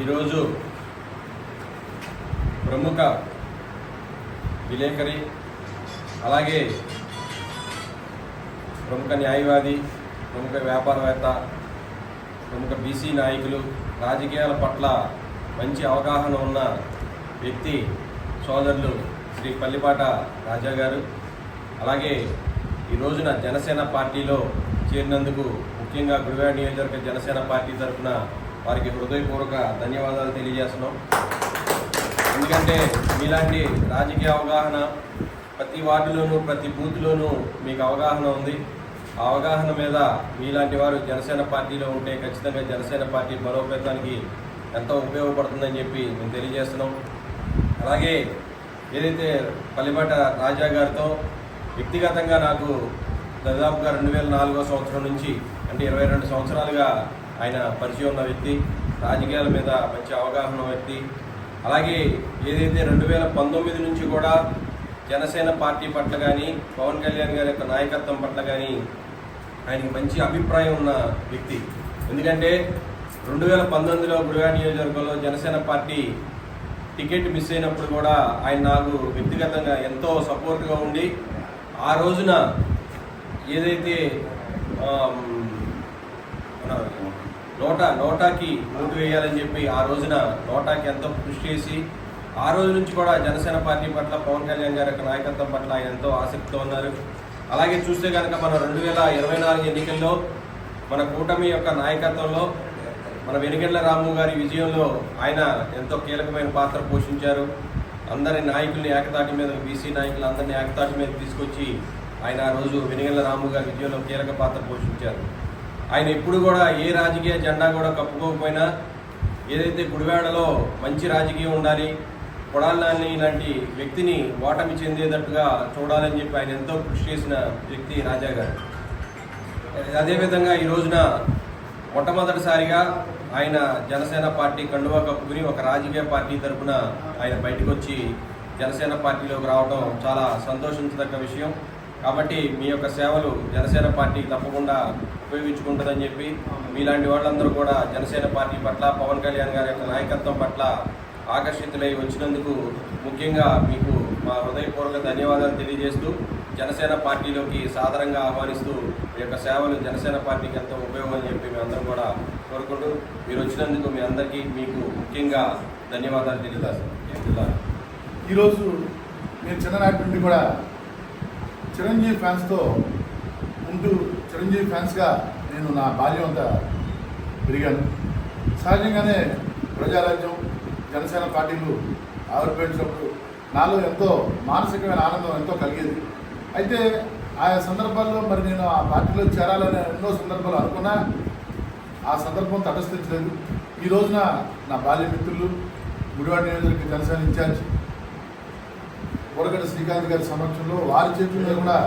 ఈరోజు ప్రముఖ విలేకరి అలాగే ప్రముఖ న్యాయవాది ప్రముఖ వ్యాపారవేత్త ప్రముఖ బీసీ నాయకులు రాజకీయాల పట్ల మంచి అవగాహన ఉన్న వ్యక్తి సోదరులు శ్రీ పల్లిపాట రాజా గారు. అలాగే ఈ రోజున జనసేన పార్టీలో చేరినందుకు ముఖ్యంగా గుడివాడ నియోజకవర్గ జనసేన పార్టీ తరఫున వారికి హృదయపూర్వక ధన్యవాదాలు తెలియజేస్తున్నాం. ఎందుకంటే మీలాంటి రాజకీయ అవగాహన ప్రతి వార్డులోనూ ప్రతి బూత్లోనూ మీకు అవగాహన ఉంది. ఆ అవగాహన మీద మీలాంటి వారు జనసేన పార్టీలో ఉంటే ఖచ్చితంగా జనసేన పార్టీ బలోపేతానికి ఎంతో ఉపయోగపడుతుందని చెప్పి మేము తెలియజేస్తున్నాం. అలాగే ఏదైతే పల్లిబాట రాజా గారితో వ్యక్తిగతంగా నాకు దాదాపుగా రెండు వేల నాలుగో సంవత్సరం నుంచి అంటే ఇరవై రెండు సంవత్సరాలుగా ఆయన పరిచయం ఉన్న వ్యక్తి రాజకీయాల మీద మంచి అవగాహన ఉన్న వ్యక్తి. అలాగే ఏదైతే రెండు వేల పంతొమ్మిది నుంచి కూడా జనసేన పార్టీ పట్ల కానీ పవన్ కళ్యాణ్ గారి యొక్క నాయకత్వం పట్ల కానీ ఆయనకి మంచి అభిప్రాయం ఉన్న వ్యక్తి. ఎందుకంటే రెండు వేల పంతొమ్మిదిలో గుడివాడ నియోజకవర్గంలో జనసేన పార్టీ టికెట్ మిస్ అయినప్పుడు కూడా ఆయన నాకు వ్యక్తిగతంగా ఎంతో సపోర్ట్గా ఉండి ఆ రోజున ఏదైతే మన నోటా నోటాకి ఓటు వేయాలని చెప్పి ఆ రోజున నోటాకి ఎంతో కృషి చేసి ఆ రోజు నుంచి కూడా జనసేన పార్టీ పట్ల పవన్ కళ్యాణ్ గారి యొక్క నాయకత్వం పట్ల ఆయన ఎంతో ఆసక్తితో ఉన్నారు. అలాగే చూస్తే కనుక మన రెండు వేల ఇరవై నాలుగు ఎన్నికల్లో మన కూటమి యొక్క నాయకత్వంలో మన వెనుగెండ్ల రాము గారి విజయంలో ఆయన ఎంతో కీలకమైన పాత్ర పోషించారు. అందరి నాయకుల్ని ఏకతాటి మీద బీసీ నాయకులు అందరినీ ఏకతాటి మీద తీసుకొచ్చి ఆయన ఆ రోజు వెనుగెండ్ల రాము గారి విజయంలో కీలక పాత్ర పోషించారు. ఆయన ఎప్పుడు కూడా ఏ రాజకీయ జెండా కూడా కప్పుకోకపోయినా ఏదైతే గుడివాడలో మంచి రాజకీయం ఉండాలి కొడాలని ఇలాంటి వ్యక్తిని ఓటమి చెందేటట్టుగా చూడాలని చెప్పి ఆయన ఎంతో కృషి చేసిన వ్యక్తి రాజా గారు. అదేవిధంగా ఈ రోజున మొట్టమొదటిసారిగా ఆయన జనసేన పార్టీ కండువా కప్పుకుని ఒక రాజకీయ పార్టీ తరఫున ఆయన బయటకు వచ్చి జనసేన పార్టీలోకి రావడం చాలా సంతోషించదగ్గ విషయం. కాబట్టి మీ యొక్క సేవలు జనసేన పార్టీ తప్పకుండా ఉపయోగించుకుంటుందని చెప్పి మీలాంటి వాళ్ళందరూ కూడా జనసేన పార్టీ పట్ల పవన్ కళ్యాణ్ గారి యొక్క నాయకత్వం పట్ల ఆకర్షితులై వచ్చినందుకు ముఖ్యంగా మీకు మా హృదయపూర్వక ధన్యవాదాలు తెలియజేస్తూ జనసేన పార్టీలోకి సాధారణంగా ఆహ్వానిస్తూ మీ యొక్క సేవలు జనసేన పార్టీకి ఎంతో ఉపయోగం అని చెప్పి మేమందరం కూడా కోరుకుంటూ మీరు వచ్చినందుకు మీ అందరికీ మీకు ముఖ్యంగా ధన్యవాదాలు తెలియజేస్తాను. ఈరోజు నేను చిన్ననాటి నుండి కూడా చిరంజీవి ఫ్యాన్స్తో ఉంటూ చిరంజీవి ఫ్యాన్స్గా నేను నా బాల్యం అంతా పెరిగాను. సహజంగానే ప్రజారాజ్యం జనసేన పార్టీలు ఆవిర్భవించినప్పుడు నాలో ఎంతో మానసికమైన ఆనందం ఎంతో కలిగేది. అయితే ఆయా సందర్భాల్లో మరి నేను ఆ పార్టీలో చేరాలనే ఎన్నో సందర్భాలు అనుకున్నా ఆ సందర్భం తటస్థించలేదు. ఈ రోజున నా బాల్య మిత్రులు గుడివాడ నియోజకవర్గ జనసేన ఇన్ఛార్జ్ కోడగడ్డ శ్రీకాంత్ గారి సమక్షంలో వారి చేతుల్లో కూడా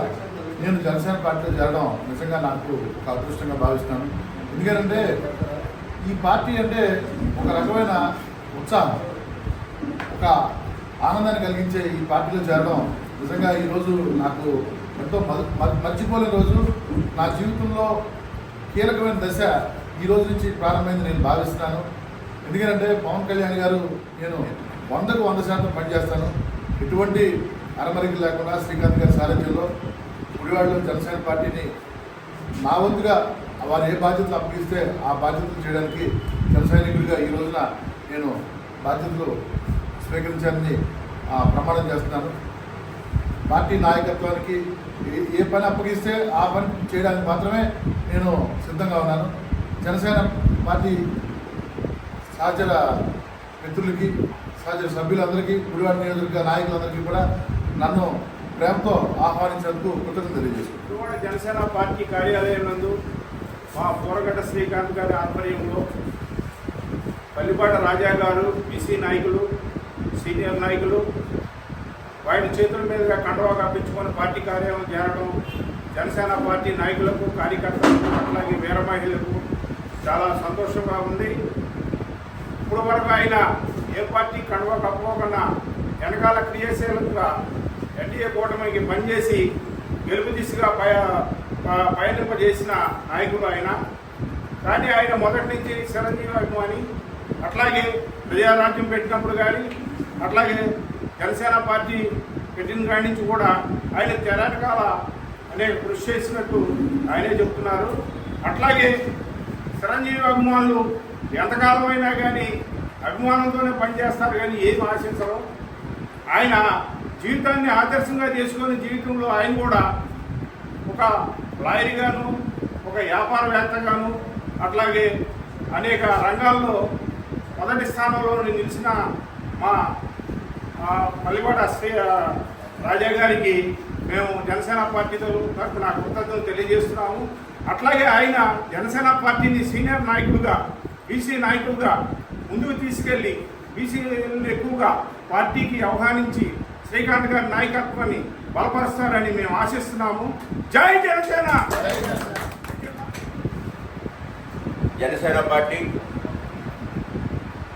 నేను జనసేన పార్టీలో చేరడం నిజంగా నాకు ఒక అదృష్టంగా భావిస్తాను. ఎందుకంటే ఈ పార్టీ అంటే ఒక రకమైన ఉత్సాహం ఒక ఆనందాన్ని కలిగించే ఈ పార్టీలో చేరడం నిజంగా ఈరోజు నాకు ఎంతో మ- మ- మర్చిపోలేని రోజు. నా జీవితంలో కీలకమైన దశ ఈ రోజు నుంచి ప్రారంభమైంది నేను భావిస్తున్నాను. ఎందుకంటే పవన్ కళ్యాణ్ గారు నేను వందకు వంద శాతం పనిచేస్తాను. ఎటువంటి అరమరిక లేకుండా శ్రీకాంత్ గారి సారథ్యంలో గుడివాడలో జనసేన పార్టీని నా వంతుగా వారు ఏ బాధ్యతలు అప్పగిస్తే ఆ బాధ్యతలు చేయడానికి జనసైనికుడిగా ఈ రోజున నేను బాధ్యతలు స్వీకరించాలని ప్రమాణం చేస్తున్నాను. పార్టీ నాయకత్వానికి ఏ- ఏ పని అప్పగిస్తే ఆ పని చేయడానికి మాత్రమే నేను సిద్ధంగా ఉన్నాను. జనసేన పార్టీ సహచర మిత్రులకి సహచర సభ్యులందరికీ గుడివాడ నియోజకవర్గ నాయకులందరికీ కూడా నన్ను ప్రేమతో ఆహ్వానించినందుకు కృతజ్ఞత తెలియజేస్తున్నాను. జనసేన పార్టీ కార్యాలయం నందు మా పూరగడ్డ శ్రీకాంత్ గారి ఆధ్వర్యంలో పల్లిపాట రాజా గారు బీసీ నాయకులు సీనియర్ నాయకులు వాటి చేతుల మీదుగా కండవా కప్పించుకొని పార్టీ కార్యాలయం చేరడం జనసేన పార్టీ నాయకులకు కార్యకర్తలకు అట్లాగే వీర మహిళలకు చాలా సంతోషంగా ఉంది. ఇప్పుడు వరకు ఆయన ఏ పార్టీ కండవా కప్పుకోకుండా వెనకాల క్రియాశీలంగా ఎన్డీఏ కూటమికి పనిచేసి గెలుపు దిశగా పయ పయనింపజేసిన నాయకుడు ఆయన. కానీ ఆయన మొదటి నుంచి చిరంజీవి అభిమాని అట్లాగే ప్రజారాజ్యం పెట్టినప్పుడు కానీ అట్లాగే జనసేన పార్టీ పెట్టిన కాడి నుంచి కూడా ఆయన తెరకాల అనేక కృషి చేసినట్టు ఆయనే చెప్తున్నారు. అట్లాగే చిరంజీవి అభిమానులు ఎంతకాలమైనా కానీ అభిమానంతోనే పనిచేస్తారు కానీ ఏం ఆశించరు. ఆయన జీవితాన్ని ఆదర్శంగా చేసుకుని జీవితంలో ఆయన కూడా ఒక లాయర్గాను ఒక వ్యాపారవేత్తగాను అట్లాగే అనేక రంగాల్లో మొదటి స్థానంలో నిలిచిన మా ఆ, పల్లిపాట శ్రీ రాజా గారికి మేము జనసేన పార్టీ నా కృతజ్ఞతలు తెలియజేస్తున్నాము. అట్లాగే ఆయన జనసేన పార్టీని సీనియర్ నాయకుడిగా బీసీ నాయకుడిగా ముందుకు తీసుకెళ్ళి బీసీలను ఎక్కువగా పార్టీకి ఆహ్వానించి శ్రీకాంత్ గారి నాయకత్వాన్ని బలపరుస్తారని మేము ఆశిస్తున్నాము. జై జనసేన! జనసేన పార్టీ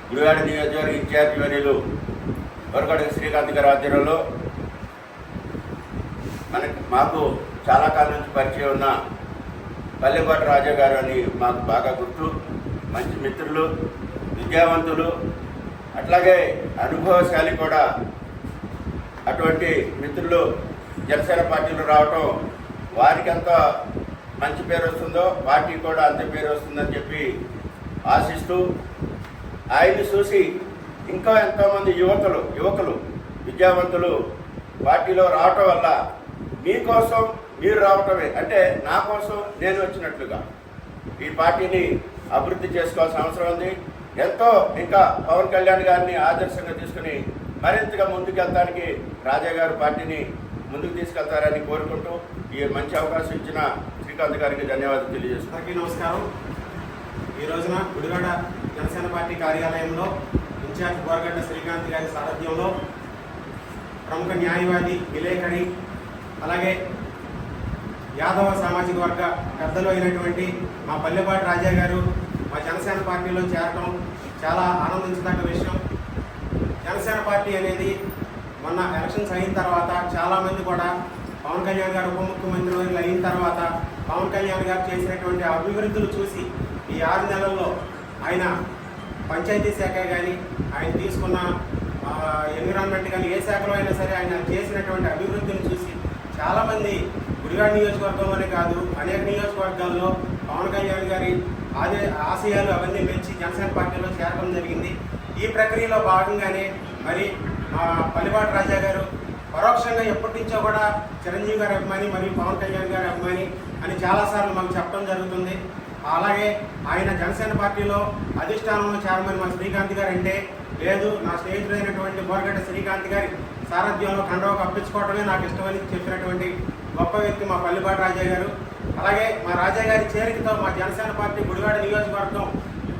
గుడివాడ నియోజకవర్గ ఇన్ఛార్జి వర్యులు వరకడ శ్రీకాంత్ గారి ఆధ్వర్యంలో మనకి మాకు చాలా కాలం నుంచి పరిచయం ఉన్న పల్లెపాటి రాజా గారు అని మాకు బాగా గుర్తు. మంచి మిత్రులు విద్యావంతులు అట్లాగే అనుభవశాలి కూడా అటువంటి మిత్రులు జనసేన పార్టీలో రావటం వారికి ఎంత మంచి పేరు వస్తుందో పార్టీ కూడా అంతే పేరు వస్తుందని చెప్పి ఆశిస్తూ ఆయన్ని చూసి ఇంకా ఎంతోమంది యువకులు యువకులు విద్యావంతులు పార్టీలో రావటం వల్ల మీకోసం మీరు రావటమే అంటే నా కోసం నేను వచ్చినట్లుగా ఈ పార్టీని అభివృద్ధి చేసుకోవాల్సిన అవసరం ఉంది. ఎంతో ఇంకా పవన్ కళ్యాణ్ గారిని ఆదర్శంగా తీసుకుని మరింతగా ముందుకెళ్తానికి రాజా గారు పార్టీని ముందుకు తీసుకెళ్తారని కోరుకుంటూ ఈ మంచి అవకాశం ఇచ్చిన శ్రీకాంత్ గారికి ధన్యవాదాలు తెలియజేస్తున్నాను. నమస్కారం. ఈ రోజున గుడివాడ జనసేన పార్టీ కార్యాలయంలో ఇన్ఛార్జ్ బోరగడ్డ శ్రీకాంత్ గారి సారథ్యంలో ప్రముఖ న్యాయవాది విలేకరి అలాగే యాదవ సామాజిక వర్గ పెద్దలు అయినటువంటి మా పల్లెపాటి రాజా గారు మా జనసేన పార్టీలో చేరటం చాలా ఆనందించదగ్గ విషయం. జనసేన పార్టీ అనేది మొన్న ఎలక్షన్స్ అయిన తర్వాత చాలామంది కూడా పవన్ కళ్యాణ్ గారు ఉప ముఖ్యమంత్రి అయిన తర్వాత పవన్ కళ్యాణ్ గారు చేసినటువంటి అభివృద్ధులు చూసి ఈ ఆరు నెలల్లో ఆయన పంచాయతీ శాఖ కానీ ఆయన తీసుకున్న ఎన్విరాన్మెంట్ కానీ ఏ శాఖలో అయినా సరే ఆయన చేసినటువంటి అభివృద్ధిని చూసి చాలామంది గుడివాడ నియోజకవర్గంలోనే కాదు అనేక నియోజకవర్గాల్లో పవన్ కళ్యాణ్ గారి ఆదే ఆశయాలు అవన్నీ మెచ్చి జనసేన పార్టీలో చేరడం జరిగింది. ఈ ప్రక్రియలో భాగంగానే మరి మా పల్లిపాటి రాజా గారు పరోక్షంగా ఎప్పటి నుంచో కూడా చిరంజీవి గారి అభిమాని మరియు పవన్ కళ్యాణ్ గారి అభిమాని అని చాలాసార్లు మాకు చెప్పడం జరుగుతుంది. అలాగే ఆయన జనసేన పార్టీలో అధిష్టానంలో చేరమని మా శ్రీకాంత్ గారు అంటే లేదు నా స్నేహితుడైనటువంటి బోరగడ్డ శ్రీకాంత్ గారి సారథ్యంలో కండవ కప్పించుకోవడమే నాకు ఇష్టమని చెప్పినటువంటి గొప్ప వ్యక్తి మా పల్లిపాటి రాజా గారు. అలాగే మా రాజా గారి చేరికతో మా జనసేన పార్టీ గుడివాడ నియోజకవర్గం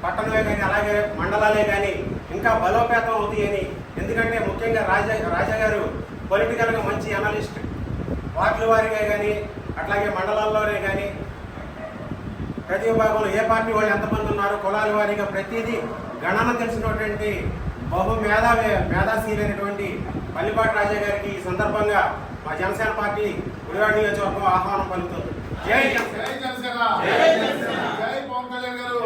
పట్టణమే కానీ అలాగే మండలాలే కానీ ఇంకా బలోపేతం అవుతాయని. ఎందుకంటే ముఖ్యంగా రాజా రాజా గారు పొలిటికల్గా మంచి అనలిస్ట్. వార్డుల వారిగా కానీ అట్లాగే మండలాల్లోనే కానీ ప్రతి విభాగంలో ఏ పార్టీ వాళ్ళు ఎంతమంది ఉన్నారు కులాల వారిగా ప్రతిదీ గణన తెలిసినటువంటి బహు మేధావి మేధాశీలైనటువంటి పల్లిపాటి రాజా గారికి ఈ సందర్భంగా మా జనసేన పార్టీ గుడివాడ నియోజకవర్గం ఆహ్వానం పలుకుతుంది. జై జనసేన! జై జనసేన! జై పవన్ కళ్యాణ్ గారు!